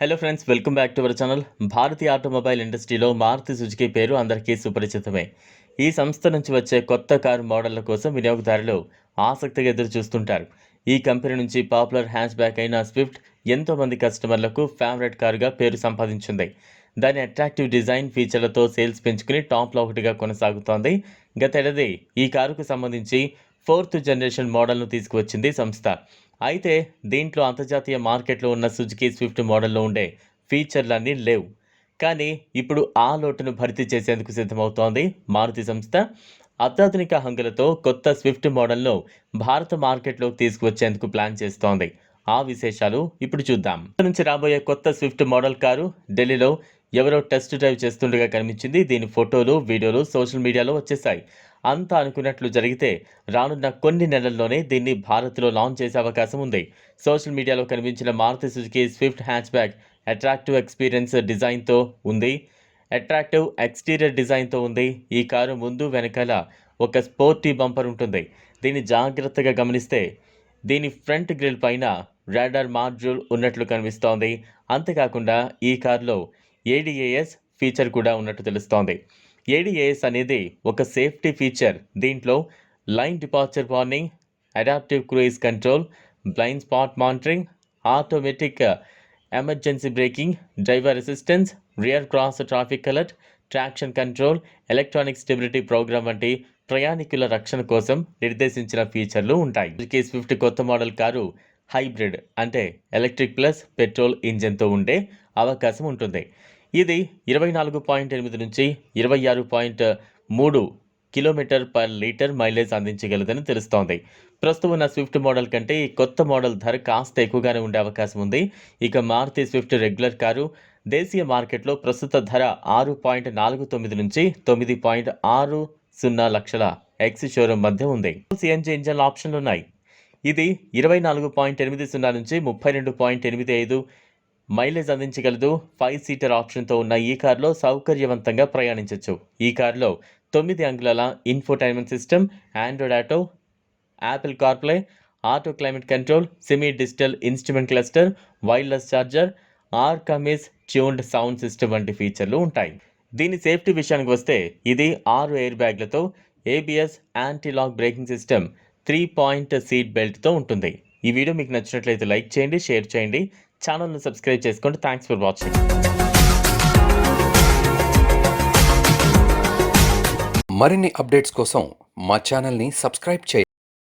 Hello friends welcome back to our channel Bharatiya automobile ఇండస్ట్రీలో Maruti Suzuki పేరు అందరికీ సుపరిచితమే. ఈ సంస్థ నుంచి వచ్చే కొత్త కారు మోడళ్ళ కోసం వినియోగదారులు ఆసక్తిగా ఎదురు చూస్తుంటారు ఈ కంపెనీ నుంచి పాపులర్ హ్యాచ్ బ్యాక్ అయిన స్విఫ్ట్ ఎంతో మంది కస్టమర్లకు ఫేవరెట్ కారుగా పేరు సంపాదించింది. దాని అట్రాక్టివ్ డిజైన్ ఫీచర్లతో సేల్స్ పెంచుకుని టాప్లో ఒకటిగా కొనసాగుతోంది. గతేడాది ఈ కారుకు సంబంధించి ఫోర్త్ జనరేషన్ మోడల్ను తీసుకువచ్చింది సంస్థ. అయితే దీంట్లో అంతర్జాతీయ మార్కెట్లో ఉన్న సుజుకి స్విఫ్ట్ మోడల్లో ఉండే ఫీచర్లన్నీ లేవు. కానీ ఇప్పుడు ఆ లోటును భర్తీ చేసేందుకు సిద్ధమవుతోంది మారుతి సంస్థ. అత్యాధునిక హంగులతో కొత్త స్విఫ్ట్ మోడల్ను భారత మార్కెట్లోకి తీసుకువచ్చేందుకు ప్లాన్ చేస్తోంది. ఆ విశేషాలు ఇప్పుడు చూద్దాం. నుంచి రాబోయే కొత్త స్విఫ్ట్ మోడల్ కారు ఢిల్లీలో ఎవరో టెస్ట్ డ్రైవ్ చేస్తుండగా కనిపించింది. దీని ఫోటోలు వీడియోలు సోషల్ మీడియాలో వచ్చేసాయి అంతా అనుకున్నట్లు జరిగితే రానున్న కొన్ని నెలల్లోనే దీన్ని భారత్లో లాంచ్ చేసే అవకాశం ఉంది. సోషల్ మీడియాలో కనిపించిన Maruti Suzuki Swift hatchback attractive experience డిజైన్తో ఉంది. అట్రాక్టివ్ ఎక్స్టీరియర్ డిజైన్తో ఉంది. ఈ కారు ముందు వెనకాల ఒక స్పోర్టీ బంపర్ ఉంటుంది. దీన్ని జాగ్రత్తగా గమనిస్తే దీని ఫ్రంట్ గ్రిల్ పైన రాడార్ మాడ్యూల్ ఉన్నట్లు కనిపిస్తోంది. అంతేకాకుండా ఈ కారులో ఏడిఏఎస్ ఫీచర్ కూడా ఉన్నట్టు తెలుస్తోంది. ఏడిఏఎస్ అనేది ఒక సేఫ్టీ ఫీచర్. దీంట్లో lane departure warning adaptive cruise control blind spot monitoring automatic uh, emergency braking driver assistance rear cross traffic alert traction control electronic stability program వంటి ప్రయాణికుల రక్షణ కోసం నిర్దేశించిన ఫీచర్లు ఉంటాయి. కేస్ ఫిఫ్టీ కొత్త మోడల్ కారు హైబ్రిడ్ అంటే ఎలక్ట్రిక్ ప్లస్ పెట్రోల్ ఇంజన్తో ఉండే అవకాశం ఉంటుంది. ఇది ఇరవై నాలుగు పాయింట్ ఎనిమిది నుంచి ఇరవై ఆరు పాయింట్ మూడు కిలోమీటర్ పర్ లీటర్ మైలేజ్ అందించగలదని తెలుస్తోంది. ప్రస్తుతం ఉన్న స్విఫ్ట్ మోడల్ కంటే ఈ కొత్త మోడల్ ధర కాస్త ఎక్కువగానే ఉండే అవకాశం ఉంది. ఇక మారుతి స్విఫ్ట్ రెగ్యులర్ కారు దేశీయ మార్కెట్లో ప్రస్తుత ధర ఆరు పాయింట్ నాలుగు తొమ్మిది నుంచి తొమ్మిది పాయింట్ ఆరు సున్నా లక్షల ఎక్స్ షోరూమ్ మధ్య ఉంది. సిఎన్జి ఇంజన్ ఆప్షన్లు ఉన్నాయి. ఇది ఇరవై నాలుగు పాయింట్ ఎనిమిది సున్నా నుంచి ముప్పై రెండు పాయింట్ ఎనిమిది ఐదు మైలేజ్ అందించగలదు. ఫైవ్ సీటర్ ఆప్షన్తో ఉన్న ఈ కారులో సౌకర్యవంతంగా ప్రయాణించవచ్చు ఈ కారులో తొమ్మిది అంగుళాల infotainment system Android Auto Apple CarPlay auto climate control semi digital instrument cluster wireless charger Arkamys tuned sound system వంటి ఫీచర్లు ఉంటాయి. దీని సేఫ్టీ విషయానికి వస్తే ఇది ఆరు air బ్యాగ్లతో ABS anti lock braking system three point seat బెల్ట్తో ఉంటుంది. ఈ వీడియో మీకు నచ్చినట్లయితే లైక్ చేయండి షేర్ చేయండి ఛానల్ను సబ్స్క్రైబ్ చేసుకోండి. థ్యాంక్స్ ఫర్ వాచింగ్ మరిన్ని అప్డేట్స్ కోసం మా ఛానల్ని సబ్స్క్రైబ్ చేయండి.